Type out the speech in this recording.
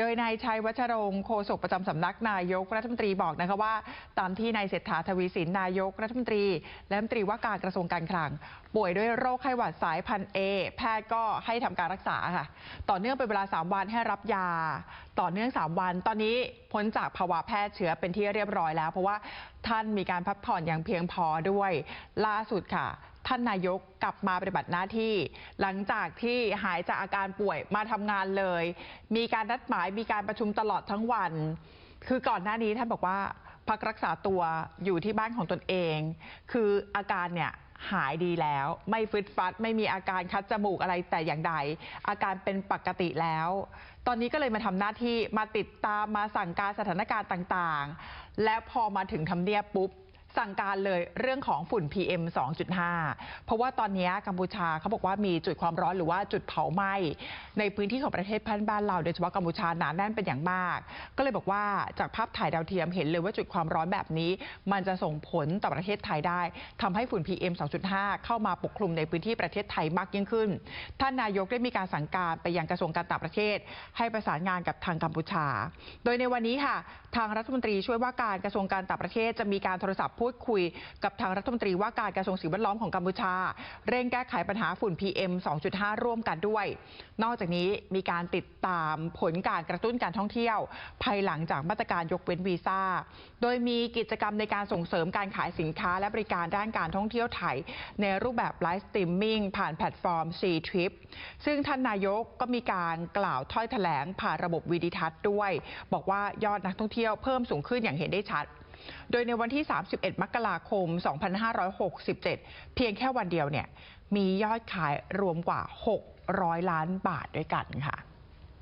โดยนายชัยวัชรงค์โฆษกประจำสำนักนายกรัฐมนตรีบอกนะคะว่า ตามที่นายเศรษฐาทวีสินนายกรัฐมนตรี และรัฐมนตรีว่าการกระทรวงการคลัง ป่วยด้วยโรคไข้หวัดสายพันธุ์เอแพทย์ก็ให้ทำการรักษาค่ะ ต่อเนื่องเป็นเวลา 3 วันให้รับยา ต่อเนื่อง 3 วัน ตอนนี้พ้นจากภาวะแพร่เชื้อเป็นที่เรียบร้อยแล้ว เพราะว่าท่านมีการพักผ่อนอย่างเพียงพอด้วยล่าสุดค่ะ ท่านนายกกลับมาปฏิบัติหน้าที่ หลังจากที่หายจากอาการป่วยมาทำงานเลย มีการนัดหมายมีการประชุมตลอดทั้งวัน คือก่อนหน้านี้ท่านบอกว่าพักรักษาตัวอยู่ที่บ้านของตนเอง คืออาการเนี่ยหายดีแล้ว ไม่ฟึดฟัด ไม่มีอาการคัดจมูกอะไรแต่อย่างใด อาการเป็นปกติแล้ว ตอนนี้ก็เลยมาทำหน้าที่มาติดตามมาสั่งการสถานการณ์ต่างๆ และพอมาถึงทำเนียบปุ๊บ สั่งการเลยเรื่องของฝุ่น PM 2.5 เพราะว่าตอนนี้กัมพูชาเขาบอกว่ามีจุดความร้อนหรือว่าจุดเผาไหม้ในพื้นที่ของประเทศเพื่อนบ้านเราโดยเฉพาะกัมพูชาหนาแน่นเป็นอย่างมาก ก็เลยบอกว่าจากภาพถ่ายดาวเทียมเห็นเลยว่าจุดความร้อนแบบนี้ มันจะส่งผลต่อประเทศไทยได้ทำให้ฝุ่น PM 2.5 เข้ามาปกคลุมในพื้นที่ประเทศไทยมากยิ่งขึ้น ท่านนายกได้มีการสั่งการไปยังกระทรวงการต่างประเทศ ให้ประสานงานกับทางกัมพูชา โดยในวันนี้ค่ะ ทางรัฐมนตรีช่วยว่าการกระทรวงการต่างประเทศจะมีการโทรศัพท์พูพูดคุยกับทางรัฐมนตรีว่าการกระทรวงสิ่งแวดล้อมของกัมพูชา เร่งแก้ไขปัญหาฝุ่น PM 2.5 ร่วมกันด้วย นอกจากนี้มีการติดตามผลการกระตุ้นการท่องเที่ยว ภายหลังจากมาตรการยกเว้นวีซ่า โดยมีกิจกรรมในการส่งเสริมการขายสินค้าและบริการด้านการท่องเที่ยวไทย ในรูปแบบไลฟ์สตรีมมิ่งผ่านแพลตฟอร์ม C Trip ซึ่งท่านนายกก็มีการกล่าวถ้อยแถลงผ่านระบบวิดิทัศน์ด้วย บอกว่ายอดนักท่องเที่ยวเพิ่มสูงขึ้นอย่างเห็นได้ชัด โดยในวันที่ 31 มกราคม 2567 เพียงแค่วันเดียวเนี่ยมียอดขายรวมกว่า 600 ล้านบาทด้วยกันค่ะ